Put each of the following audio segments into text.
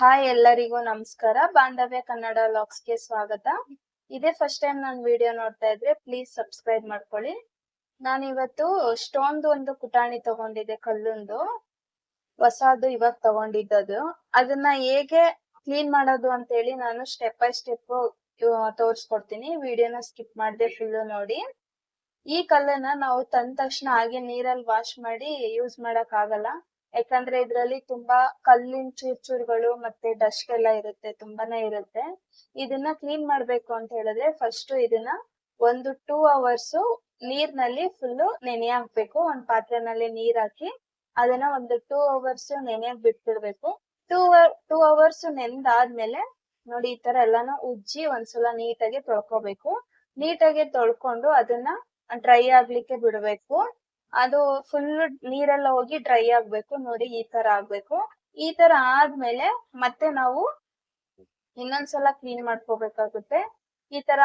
Hi ಎಲ್ಲರಿಗೂ ನಮಸ್ಕಾರ. ಬಾಂಧವ್ಯ ಕನ್ನಡ ಲಾಗ್ಸ್ಗೆ ಸ್ವಾಗತ. ಇದೇ ಫಸ್ಟ್ ಟೈಮ್ ನಾನು ವಿಡಿಯೋ ನೋಡ್ತಾ ಇದ್ರೆ ಪ್ಲೀಸ್ ಸಬ್ಸ್ಕ್ರೈಬ್ ಮಾಡ್ಕೊಳ್ಳಿ. ನಾನು ಇವತ್ತು ಸ್ಟೋನ್ದು ಒಂದು ಪುಟಾಣಿ ತಗೊಂಡಿದ್ದೆ ಕಲ್ಲುಂದು. ಹೊಸದು ಇವಾಗ ತಗೊಂಡಿದ್ದದು. ಅದನ್ನ ಹೇಗೆ ಕ್ಲೀನ್ ಮಾಡೋದು ಅಂತ ಹೇಳಿ ನಾನು ಸ್ಟೆಪ್ ಬೈ ಸ್ಟೆಪ್ ತೋರಿಸ್ಕೊಡ್ತೀನಿ. ವಿಡಿಯೋನ ಸ್ಕಿಪ್ ಮಾಡದೆ ಫುಲ್ ನೋಡಿ. ಈ ಕಲ್ಲನ್ನ ನಾವು ತಂದ ತಕ್ಷಣ ಹಾಗೆ ನೀರಲ್ಲಿ ವಾಶ್ ಮಾಡಿ ಯೂಸ್ ಮಾಡಕ್ ಆಗಲ್ಲ ಯಾಕಂದ್ರೆ ಇದ್ರಲ್ಲಿ ತುಂಬಾ ಕಲ್ಲಿನ ಚೂರ್ ಚೂರ್ಗಳು ಮತ್ತೆ ಡಸ್ಟ್ ಎಲ್ಲ ಇರುತ್ತೆ, ತುಂಬಾನೇ ಇರುತ್ತೆ. ಇದನ್ನ ಕ್ಲೀನ್ ಮಾಡ್ಬೇಕು ಅಂತ ಹೇಳಿದ್ರೆ ಫಸ್ಟ್ ಇದನ್ನ ಒಂದು ಟೂ ಅವರ್ಸ್ ನೀರ್ನಲ್ಲಿ ಫುಲ್ ನೆನೆ ಹಾಕ್ಬೇಕು. ಒಂದ್ ಪಾತ್ರೆನಲ್ಲಿ ನೀರ್ ಹಾಕಿ ಅದನ್ನ ಒಂದು ಟೂ ಅವರ್ಸ್ ಹಾಕ್ ಬಿಟ್ಬಿಡ್ಬೇಕು. ಟೂ ಟೂ ಅವರ್ಸ್ ನೆಂದಾದ್ಮೇಲೆ ನೋಡಿ ಈ ತರ ಎಲ್ಲಾನು ಉಜ್ಜಿ ಒಂದ್ಸಲ ನೀಟಾಗಿ ತೊಳ್ಕೊಬೇಕು. ನೀಟಾಗಿ ತೊಳ್ಕೊಂಡು ಅದನ್ನ ಡ್ರೈ ಆಗ್ಲಿಕ್ಕೆ ಬಿಡ್ಬೇಕು. ಅದು ಫುಲ್ ನೀರೆಲ್ಲ ಹೋಗಿ ಡ್ರೈ ಆಗ್ಬೇಕು, ನೋಡಿ ಈ ತರ ಆಗ್ಬೇಕು. ಈ ತರ ಆದ್ಮೇಲೆ ಮತ್ತೆ ನಾವು ಇನ್ನೊಂದ್ಸಲ ಕ್ಲೀನ್ ಮಾಡ್ಕೋಬೇಕಾಗುತ್ತೆ. ಈ ತರ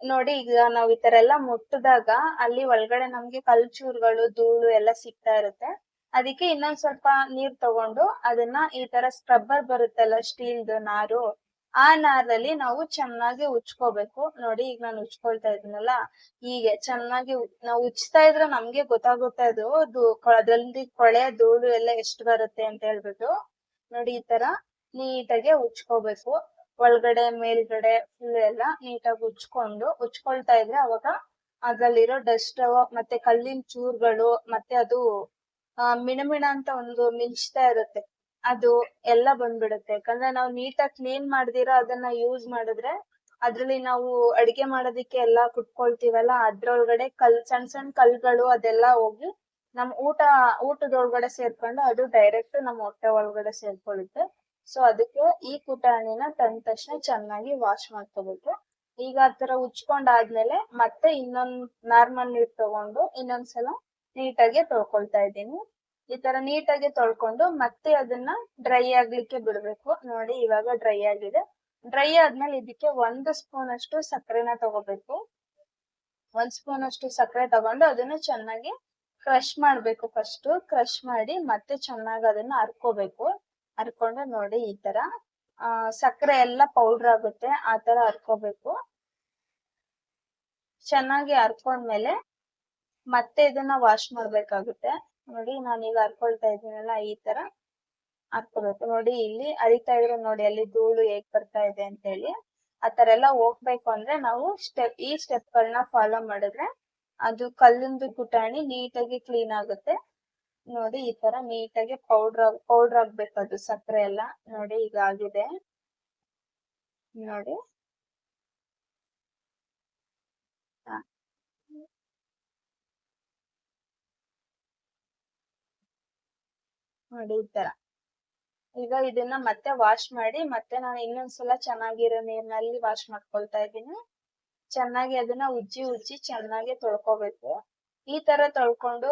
ನೋಡಿ ಈಗ ನಾವ್ ಈ ತರ ಎಲ್ಲ ಮುಟ್ಟಿದಾಗ ಅಲ್ಲಿ ಒಳಗಡೆ ನಮ್ಗೆ ಕಲ್ಚೂರ್ಗಳು, ಧೂಳು ಎಲ್ಲ ಸಿಗ್ತಾ ಇರುತ್ತೆ. ಅದಕ್ಕೆ ಇನ್ನೊಂದ್ ಸ್ವಲ್ಪ ನೀರ್ ತಗೊಂಡು ಅದನ್ನ ಈ ತರ ಸ್ಕ್ರಬ್ಬರ್ ಬರುತ್ತಲ್ಲ ಸ್ಟೀಲ್ದು ನಾರು ಆ ನಾರಲ್ಲಿ ನಾವು ಚೆನ್ನಾಗಿ ಉಚ್ಕೋಬೇಕು ನೋಡಿ, ಈಗ ನಾನು ಉಚ್ಕೊಳ್ತಾ ಇದೀನಲ್ಲ ಹೀಗೆ ಚೆನ್ನಾಗಿ ನಾವು ಉಚ್ತಾ ಇದ್ರೆ ನಮ್ಗೆ ಗೊತ್ತಾಗುತ್ತೆ ಅದು. ಅದು ಅದ್ರಲ್ಲಿ ಕೊಳೆ ಧೂಳು ಎಲ್ಲ ಎಷ್ಟು ಬರುತ್ತೆ ಅಂತ ಹೇಳ್ಬಿಟ್ಟು. ನೋಡಿ, ಈ ತರ ನೀಟಾಗಿ ಉಚ್ಕೋಬೇಕು ಒಳಗಡೆ, ಮೇಲ್ಗಡೆ ಫುಲ್ ಎಲ್ಲ ನೀಟಾಗಿ ಉಚ್ಕೊಂಡು ಉಚ್ಕೊಳ್ತಾ ಇದ್ರೆ ಅವಾಗ ಅದ್ರಲ್ಲಿರೋ ಡಸ್ಟ್ ಮತ್ತೆ ಕಲ್ಲಿನ ಚೂರುಗಳು, ಮತ್ತೆ ಅದು ಮಿಣಮಿಣ ಅಂತ ಒಂದು ಮಿಂಚ್ತಾ ಇರುತ್ತೆ. ಅದು ಎಲ್ಲ ಬಂದ್ಬಿಡುತ್ತೆ. ಯಾಕಂದ್ರೆ ನಾವು ನೀಟಾಗಿ ಕ್ಲೀನ್ ಮಾಡ್ದಿರ ಅದನ್ನ ಯೂಸ್ ಮಾಡಿದ್ರೆ ಅದ್ರಲ್ಲಿ ನಾವು ಅಡಿಗೆ ಮಾಡೋದಿಕ್ಕೆ ಎಲ್ಲ ಕುಟ್ಕೊಳ್ತೀವಲ್ಲ, ಅದ್ರೊಳಗಡೆ ಕಲ್ ಸಣ್ಣ ಸಣ್ಣ ಕಲ್ಗಳು ಅದೆಲ್ಲ ಹೋಗಿ ನಮ್ ಊಟ, ಊಟದೊಳಗಡೆ ಸೇರ್ಕೊಂಡು ಅದು ಡೈರೆಕ್ಟ್ ನಮ್ ಹೊಟ್ಟೆ ಒಳಗಡೆ ಸೇರ್ಕೊಳ್ಳುತ್ತೆ ಸೊ ಅದಕ್ಕೆ ಈ ಪುಟಾಣಿನ ತಂದ ತಕ್ಷಣ ಚೆನ್ನಾಗಿ ವಾಶ್ ಮಾಡ್ಕೋಬೇಕು. ಈಗ ಆತರ ಉಚ್ಕೊಂಡಾದ್ಮೇಲೆ ಮತ್ತೆ ಇನ್ನೊಂದ್ ನಾರ್ಮಲ್ ನೀರ್ ತಗೊಂಡು ಇನ್ನೊಂದ್ಸಲ ನೀಟಾಗಿ ತೊಳ್ಕೊಳ್ತಾ ಇದ್ದೀನಿ. ಈ ತರ ನೀಟಾಗಿ ತೊಳ್ಕೊಂಡು ಮತ್ತೆ ಅದನ್ನ ಡ್ರೈ ಆಗ್ಲಿಕ್ಕೆ ಬಿಡ್ಬೇಕು. ನೋಡಿ ಇವಾಗ ಡ್ರೈ ಆಗಿದೆ. ಡ್ರೈ ಆದ್ಮೇಲೆ ಇದಕ್ಕೆ ಒಂದು ಸ್ಪೂನ್ ಅಷ್ಟು ಸಕ್ಕರೆನ ತಗೋಬೇಕು. ಒಂದ್ ಸ್ಪೂನ್ ಅಷ್ಟು ಸಕ್ಕರೆ ತಗೊಂಡು ಅದನ್ನ ಚೆನ್ನಾಗಿ ಕ್ರಶ್ ಮಾಡ್ಬೇಕು ಫಸ್ಟ್ ಕ್ರಶ್ ಮಾಡಿ ಮತ್ತೆ ಚೆನ್ನಾಗಿ ಅದನ್ನ ಹರ್ಕೋಬೇಕು ಹರ್ಕೊಂಡು ನೋಡಿ ಈ ತರ. ಆ, ಸಕ್ಕರೆ ಎಲ್ಲ ಪೌಡರ್ ಆಗುತ್ತೆ, ಆ ತರ ಹರ್ಕೋಬೇಕು ಚೆನ್ನಾಗಿ ಹರ್ಕೊಂಡ್ಮೇಲೆ ಮತ್ತೆ ಇದನ್ನ ವಾಶ್ ಮಾಡ್ಬೇಕಾಗುತ್ತೆ. ನೋಡಿ ನಾನು ಈಗ ಹರ್ಕೊಳ್ತಾ ಇದ್ದೀನಲ್ಲ ಈ ತರ ಹರ್ಕೋಬೇಕು. ನೋಡಿ ಇಲ್ಲಿ ಅರಿತಾ ಇದ್ರೆ ನೋಡಿ ಅಲ್ಲಿ ಧೂಳು ಹೇಗ್ ಬರ್ತಾ ಇದೆ ಅಂತ ಹೇಳಿ ಆತರ ತರ ಎಲ್ಲ ಹೋಗ್ಬೇಕು ಅಂದ್ರೆ ನಾವು ಸ್ಟೆಪ್, ಈ ಸ್ಟೆಪ್ ಗಳನ್ನ ಫಾಲೋ ಮಾಡಿದ್ರೆ ಅದು ಕಲ್ಲಿಂದು ಪುಟಾಣಿ ನೀಟಾಗಿ ಕ್ಲೀನ್ ಆಗುತ್ತೆ. ನೋಡಿ ಈ ತರ ನೀಟಾಗಿ ಪೌಡರ್ ಪೌಡರ್ ಆಗ್ಬೇಕು ಅದು ಸಕ್ಕರೆ ಎಲ್ಲ. ನೋಡಿ ಈಗ ಆಗಿದೆ. ನೋಡಿ. ನೋಡಿ ಈ ತರ ಈಗ ಇದನ್ನ ಮತ್ತೆ ವಾಶ್ ಮಾಡಿ, ಮತ್ತೆ ನಾನು ಇನ್ನೊಂದ್ಸಲ ಚೆನ್ನಾಗಿರೋ ನೀರ್ನಲ್ಲಿ ವಾಶ್ ಮಾಡ್ಕೊಳ್ತಾ ಇದ್ದೀನಿ. ಚೆನ್ನಾಗಿ ಅದನ್ನ ಉಜ್ಜಿ ಉಜ್ಜಿ ಚೆನ್ನಾಗಿ ತೊಳ್ಕೊಬೇಕು. ಈ ತರ ತೊಳ್ಕೊಂಡು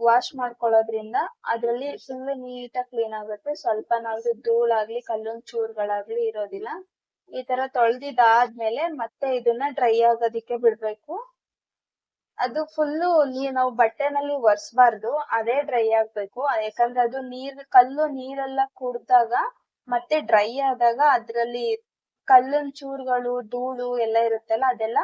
ವಾಶ್ ಮಾಡ್ಕೊಳ್ಳೋದ್ರಿಂದ ಅದ್ರಲ್ಲಿ ಫುಲ್ ನೀಟಾಗಿ ಕ್ಲೀನ್ ಆಗುತ್ತೆ. ಸ್ವಲ್ಪ ನಾವು ಧೂಳಾಗ್ಲಿ ಕಲ್ಲೊಂದ್ ಚೂರ್ಗಳಾಗ್ಲಿ ಇರೋದಿಲ್ಲ. ಈ ತರ ತೊಳ್ದಿದ್ದಾದ್ಮೇಲೆ ಮತ್ತೆ ಇದನ್ನ ಡ್ರೈ ಆಗೋದಿಕ್ಕೆ ಬಿಡ್ಬೇಕು. ಅದು ಫುಲ್ಲು ನಾವು ಬಟ್ಟೆನಲ್ಲಿ ಒರೆಸ್ಬಾರ್ದು, ಅದೇ ಡ್ರೈ ಆಗ್ಬೇಕು. ಯಾಕಂದ್ರೆ ಅದು ನೀರ್, ಕಲ್ಲು ನೀರೆಲ್ಲ ಕುಡ್ದಾಗ ಮತ್ತೆ ಡ್ರೈ ಆದಾಗ ಅದ್ರಲ್ಲಿ ಕಲ್ಲಿನ ಚೂರುಗಳು, ಧೂಳು ಎಲ್ಲ ಇರುತ್ತಲ್ಲ, ಅದೆಲ್ಲ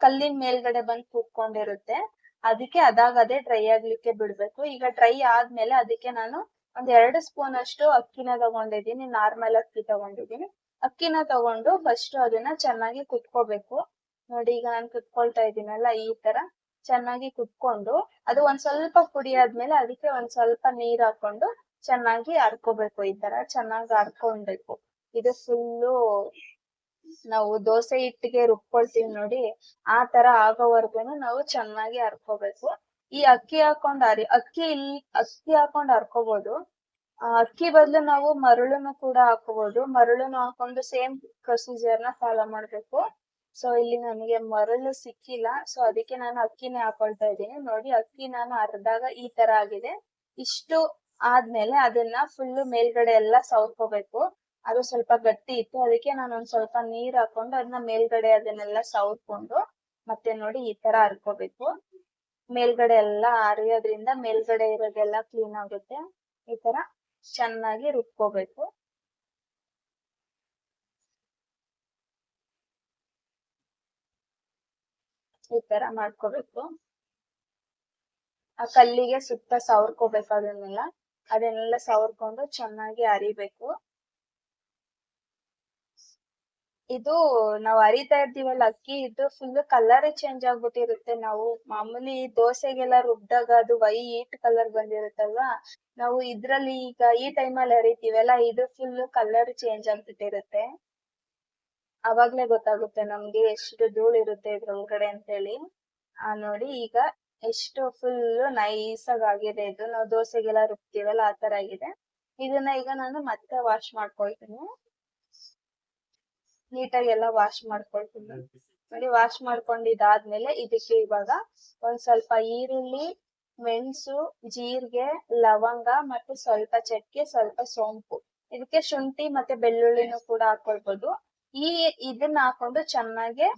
ಕಲ್ಲಿನ ಮೇಲ್ಗಡೆ ಬಂದ್ ಕೂತ್ಕೊಂಡಿರುತ್ತೆ ಅದಕ್ಕೆ ಅದಾಗ ಅದೇ ಡ್ರೈ ಆಗ್ಲಿಕ್ಕೆ ಬಿಡ್ಬೇಕು. ಈಗ ಡ್ರೈ ಆದ್ಮೇಲೆ ಅದಕ್ಕೆ ನಾನು ಒಂದ್ ಎರಡು ಸ್ಪೂನ್ ಅಷ್ಟು ಅಕ್ಕಿನ ತಗೊಂಡಿದ್ದೀನಿ ನಾರ್ಮಲ್ ಅಕ್ಕಿ ತಗೊಂಡಿದ್ದೀನಿ. ಅಕ್ಕಿನ ತಗೊಂಡು ಫಸ್ಟ್ ಅದನ್ನ ಚೆನ್ನಾಗಿ ಕುತ್ಕೋಬೇಕು. ನೋಡಿ ಈಗ ನಾನು ಕುತ್ಕೊಳ್ತಾ ಇದೀನಲ್ಲ ಈ ತರ. ಚೆನ್ನಾಗಿ ಕುಟ್ಕೊಂಡು ಅದು ಒಂದ್ ಸ್ವಲ್ಪ ಕುಡಿಯಾದ್ಮೇಲೆ ಅದಕ್ಕೆ ಒಂದ್ ಸ್ವಲ್ಪ ನೀರ್ ಹಾಕೊಂಡು ಚೆನ್ನಾಗಿ ಹರ್ಕೋಬೇಕು ಈ ತರ ಚೆನ್ನಾಗಿ ಹರ್ಕೊಳ್ಬೇಕು ಇದು ಫುಲ್ಲು ನಾವು ದೋಸೆ ಹಿಟ್ಟಿಗೆ ರುಬ್ಕೊಳ್ತೀವಿ ನೋಡಿ, ಆ ತರ ಆಗೋವರ್ಗುನು ನಾವು ಚೆನ್ನಾಗಿ ಹರ್ಕೋಬೇಕು ಈ ಅಕ್ಕಿ ಹಾಕೊಂಡ್ ಹರಿ ಅಕ್ಕಿ ಇಲ್ಲಿ, ಅಕ್ಕಿ ಹಾಕೊಂಡ್ ಹರ್ಕೋಬಹುದು ಅಕ್ಕಿ ಬದಲು ನಾವು ಮರಳುನು ಕೂಡ ಹಾಕೋಬಹುದು ಮರಳುನು ಹಾಕೊಂಡು ಸೇಮ್ ಪ್ರೊಸೀಜರ್ನ ಫಾಲೋ ಮಾಡ್ಬೇಕು. ಸೊ ಇಲ್ಲಿ ನನಗೆ ಮರಳು ಸಿಕ್ಕಿಲ್ಲ. ಸೊ ಅದಕ್ಕೆ ನಾನು ಅಕ್ಕಿನೇ ಹಾಕೊಳ್ತಾ ಇದ್ದೀನಿ. ನೋಡಿ, ಅಕ್ಕಿ ನಾನು ಅರ್ದಾಗ ಈ ತರ ಆಗಿದೆ. ಇಷ್ಟು ಆದ್ಮೇಲೆ ಅದನ್ನ ಫುಲ್ ಮೇಲ್ಗಡೆ ಎಲ್ಲ ಸವರ್ಕೋಬೇಕು ಅದು ಸ್ವಲ್ಪ ಗಟ್ಟಿ ಇತ್ತು. ಅದಕ್ಕೆ ನಾನು ಒಂದ್ ಸ್ವಲ್ಪ ನೀರ್ ಹಾಕೊಂಡು ಅದನ್ನ ಮೇಲ್ಗಡೆ ಅದನ್ನೆಲ್ಲ ಸವರ್ಕೊಂಡು ಮತ್ತೆ ನೋಡಿ ಈ ತರ ಹರ್ಕೋಬೇಕು ಮೇಲ್ಗಡೆ ಎಲ್ಲ ಹರಿಯೋದ್ರಿಂದ ಮೇಲ್ಗಡೆ ಇರೋದೆಲ್ಲ ಕ್ಲೀನ್ ಆಗುತ್ತೆ. ಈ ತರ ಚೆನ್ನಾಗಿ ರುಬ್ಕೋಬೇಕು. ಈ ತರ ಮಾಡ್ಕೋಬೇಕು. ಆ ಕಲ್ಲಿಗೆ ಸುತ್ತ ಸವರ್ಕೋಬೇಕು ಅದನ್ನೆಲ್ಲ ಅದನ್ನೆಲ್ಲ ಸವರ್ಕೊಂಡು ಚೆನ್ನಾಗಿ ಅರಿಬೇಕು. ಇದು ನಾವ್ ಅರಿತಾ ಇರ್ತೀವಲ್ಲ, ಅಕ್ಕಿ, ಇದು ಫುಲ್ ಕಲರ್ ಚೇಂಜ್ ಆಗ್ಬಿಟ್ಟಿರುತ್ತೆ. ನಾವು ಮಾಮೂಲಿ ದೋಸೆಗೆಲ್ಲ ರುಬ್ದಾಗ ಅದು ವೈಟ್ ಕಲರ್ ಬಂದಿರುತ್ತಲ್ವಾ, ನಾವು ಇದ್ರಲ್ಲಿ ಈಗ ಈ ಟೈಮಲ್ಲಿ ಅರಿತೀವಲ್ಲ, ಇದು ಫುಲ್ ಕಲರ್ ಚೇಂಜ್ ಆಗ್ಬಿಟ್ಟಿರುತ್ತೆ. ಅವಾಗ್ಲೇ ಗೊತ್ತಾಗುತ್ತೆ ನಮ್ಗೆ ಎಷ್ಟು ಧೂಳು ಇರುತ್ತೆ ಇದ್ರೊಳಗಡೆ ಅಂತ ಹೇಳಿ ಆ ನೋಡಿ ಈಗ ಎಷ್ಟು ಫುಲ್ ನೈಸ್ ಆಗಿ ಆಗಿದೆ ಇದು. ನಾವು ದೋಸೆಗೆಲ್ಲ ರುಬ್ತೀವಲ್ಲ ಆ ತರ ಆಗಿದೆ. ಇದನ್ನ ಈಗ ನಾನು ಮತ್ತೆ ವಾಶ್ ಮಾಡ್ಕೊಳ್ತೀನಿ. ನೀಟಾಗಿ ಎಲ್ಲ ವಾಶ್ ಮಾಡ್ಕೊಳ್ತೀನಿ. ನೋಡಿ ವಾಶ್ ಮಾಡ್ಕೊಂಡಿದ್ದಾದ್ಮೇಲೆ ಇದಕ್ಕೆ ಇವಾಗ ಒಂದ್ ಸ್ವಲ್ಪ ಈರುಳ್ಳಿ, ಮೆಣಸು, ಜೀರಿಗೆ, ಲವಂಗ ಮತ್ತು ಸ್ವಲ್ಪ ಚಕ್ಕೆ, ಸ್ವಲ್ಪ ಸೋಂಪು. ಇದಕ್ಕೆ ಶುಂಠಿ ಮತ್ತೆ ಬೆಳ್ಳುಳ್ಳಿನೂ ಕೂಡ ಹಾಕೊಳ್ಬೋದು. ಈ ಇದನ್ನ ಹಾಕೊಂಡು ಚೆನ್ನಾಗಿ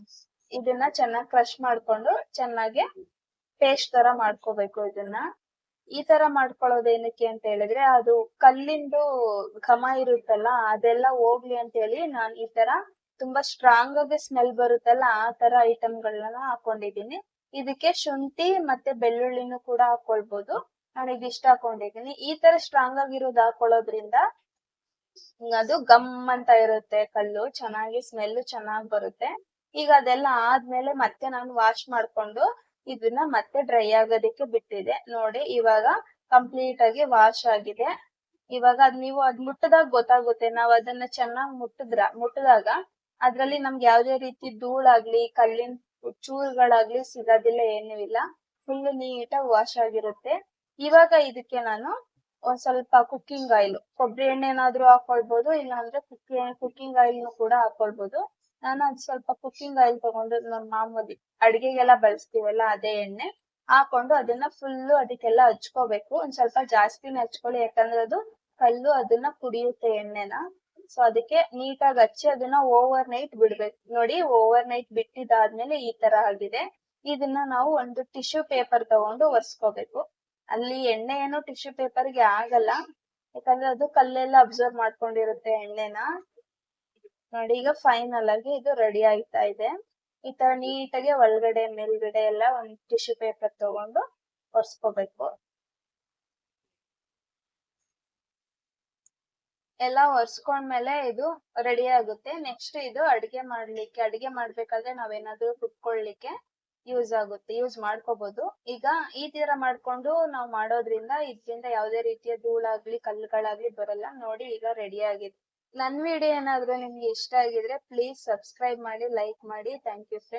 ಇದನ್ನ ಚೆನ್ನಾಗಿ ಕ್ರಶ್ ಮಾಡ್ಕೊಂಡು ಚೆನ್ನಾಗಿ ಪೇಸ್ಟ್ ತರ ಮಾಡ್ಕೋಬೇಕು ಇದನ್ನ. ಈ ತರ ಮಾಡ್ಕೊಳ್ಳೋದು ಏನಕ್ಕೆ ಅಂತ ಹೇಳಿದ್ರೆ ಅದು ಕಲ್ಲಿಂದು ಘಮ ಇರುತ್ತಲ್ಲ ಅದೆಲ್ಲ ಹೋಗ್ಲಿ ಅಂತ ಹೇಳಿ ನಾನ್ ಈ ತರ ತುಂಬಾ ಸ್ಟ್ರಾಂಗ್ ಆಗಿ ಸ್ಮೆಲ್ ಬರುತ್ತಲ್ಲ ಆ ತರ ಐಟಮ್ ಗಳನ್ನ ಹಾಕೊಂಡಿದೀನಿ ಇದಕ್ಕೆ ಶುಂಠಿ ಮತ್ತೆ ಬೆಳ್ಳುಳ್ಳಿನೂ ಕೂಡ ಹಾಕೊಳ್ಬಹುದು ನಾನು ಇದಿಷ್ಟ ಹಾಕೊಂಡಿದೀನಿ ಈ ತರ ಸ್ಟ್ರಾಂಗ್ ಆಗಿರೋದು ಹಾಕೊಳ್ಳೋದ್ರಿಂದ ಅದು ಗಮ್ ಅಂತ ಇರುತ್ತೆ ಕಲ್ಲು, ಚೆನ್ನಾಗಿ ಸ್ಮೆಲ್ ಚೆನ್ನಾಗ್ ಬರುತ್ತೆ. ಈಗ ಅದೆಲ್ಲ ಆದ್ಮೇಲೆ ಮತ್ತೆ ನಾನು ವಾಶ್ ಮಾಡ್ಕೊಂಡು ಇದನ್ನ ಮತ್ತೆ ಡ್ರೈ ಆಗೋದಕ್ಕೆ ಬಿಟ್ಟಿದೆ. ನೋಡಿ, ಇವಾಗ ಕಂಪ್ಲೀಟ್ ಆಗಿ ವಾಶ್ ಆಗಿದೆ. ಇವಾಗ ಅದ್ ನೀವು ಅದ್ ಮುಟ್ಟದಾಗ ಗೊತ್ತಾಗುತ್ತೆ. ನಾವ್ ಅದನ್ನ ಚೆನ್ನಾಗ್ ಮುಟ್ಟದ್ರ, ಮುಟ್ಟಿದಾಗ ಅದ್ರಲ್ಲಿ ನಮ್ಗೆ ಯಾವ್ದೇ ರೀತಿ ಧೂಳಾಗ್ಲಿ, ಕಲ್ಲಿನ ಚೂರುಗಳಾಗ್ಲಿ ಸಿಗೋದಿಲ್ಲ, ಏನೂ ಇಲ್ಲ. ಫುಲ್ ನೀಟಾಗಿ ವಾಶ್ ಆಗಿರುತ್ತೆ. ಇವಾಗ ಇದಕ್ಕೆ ನಾನು ಒಂದ್ ಸ್ವಲ್ಪ ಕುಕ್ಕಿಂಗ್ ಆಯಿಲ್ ಕೊಬ್ಬರಿ ಎಣ್ಣೆ ಏನಾದ್ರೂ ಹಾಕೊಳ್ಬಹುದು ಇಲ್ಲಾಂದ್ರೆ ಕುಕ್ಕಿ ಕುಕ್ಕಿಂಗ್ ಆಯಿಲ್ ಕೂಡ ಹಾಕೊಳ್ಬಹುದು ನಾನು ಅದ್ ಸ್ವಲ್ಪ ಕುಕ್ಕಿಂಗ್ ಆಯಿಲ್ ತಗೊಂಡು ನಮ್ ಮಾಮೂಲಿ ಅಡ್ಗೆಗೆಲ್ಲ ಬಳಸ್ತೀವಲ್ಲ ಅದೇ ಎಣ್ಣೆ, ಹಾಕೊಂಡು ಅದನ್ನ ಫುಲ್ ಅದಕ್ಕೆಲ್ಲ ಹಚ್ಕೋಬೇಕು. ಒಂದ್ ಸ್ವಲ್ಪ ಜಾಸ್ತಿನೇ ಹಚ್ಕೊಳ್ಳಿ, ಯಾಕಂದ್ರೆ ಅದು ಕಲ್ಲು ಅದನ್ನ ಕುಡಿಯುತ್ತೆ ಎಣ್ಣೆನ. ಸೊ ಅದಕ್ಕೆ ನೀಟಾಗಿ ಹಚ್ಚಿ ಅದನ್ನ ಓವರ್ ನೈಟ್ ಬಿಡ್ಬೇಕು. ನೋಡಿ ಓವರ್ ನೈಟ್ ಬಿಟ್ಟಿದ್ದಾದ್ಮೇಲೆ ಈ ತರ ಆಗಿದೆ. ಇದನ್ನ ನಾವು ಒಂದು ಟಿಶ್ಯೂ ಪೇಪರ್ ತಗೊಂಡು ಒರೆಸ್ಕೋಬೇಕು. ಅಲ್ಲಿ ಎಣ್ಣೆ ಏನು ಟಿಶ್ಯೂ ಪೇಪರ್ಗೆ ಆಗಲ್ಲ. ಯಾಕಂದ್ರೆ ಅದು ಕಲ್ಲೆಲ್ಲ ಅಬ್ಸರ್ವ್ ಮಾಡ್ಕೊಂಡಿರುತ್ತೆ ಎಣ್ಣೆನ. ನೋಡಿ, ಈಗ ಫೈನಲ್ ಆಗಿ ಇದು ರೆಡಿ ಆಗ್ತಾ ಇದೆ. ಈ ತರ ನೀಟಾಗಿ ಒಳಗಡೆ, ಮೇಲ್ಗಡೆ ಎಲ್ಲ ಒಂದ್ ಟಿಶ್ಯೂ ಪೇಪರ್ ತಗೊಂಡು ಒರೆಸ್ಕೋಬೇಕು. ಎಲ್ಲ ಒರೆಸ್ಕೊಂಡ್ಮೇಲೆ ಇದು ರೆಡಿ ಆಗುತ್ತೆ. ನೆಕ್ಸ್ಟ್ ಇದು ಅಡಿಗೆ ಮಾಡ್ಲಿಕ್ಕೆ, ಅಡಿಗೆ ಮಾಡ್ಬೇಕಾದ್ರೆ ನಾವೇನಾದ್ರೂ ರುಬ್ಕೊಳ್ಲಿಕ್ಕೆ ಯೂಸ್ ಆಗುತ್ತೆ ಯೂಸ್ ಮಾಡ್ಕೋಬಹುದು ಈಗ ಈ ತರ ಮಾಡ್ಕೊಂಡು ನಾವು ಮಾಡೋದ್ರಿಂದ ಇದ್ರಿಂದ ಯಾವುದೇ ರೀತಿಯ ಧೂಳಾಗ್ಲಿ, ಕಲ್ಲುಗಳಾಗ್ಲಿ ಬರಲ್ಲ. ನೋಡಿ ಈಗ ರೆಡಿ ಆಗಿದೆ. ನನ್ ವಿಡಿಯೋ ಏನಾದ್ರು ನಿಮ್ಗೆ ಇಷ್ಟ ಆಗಿದ್ರೆ ಪ್ಲೀಸ್ ಸಬ್ಸ್ಕ್ರೈಬ್ ಮಾಡಿ ಲೈಕ್ ಮಾಡಿ. Thank you friend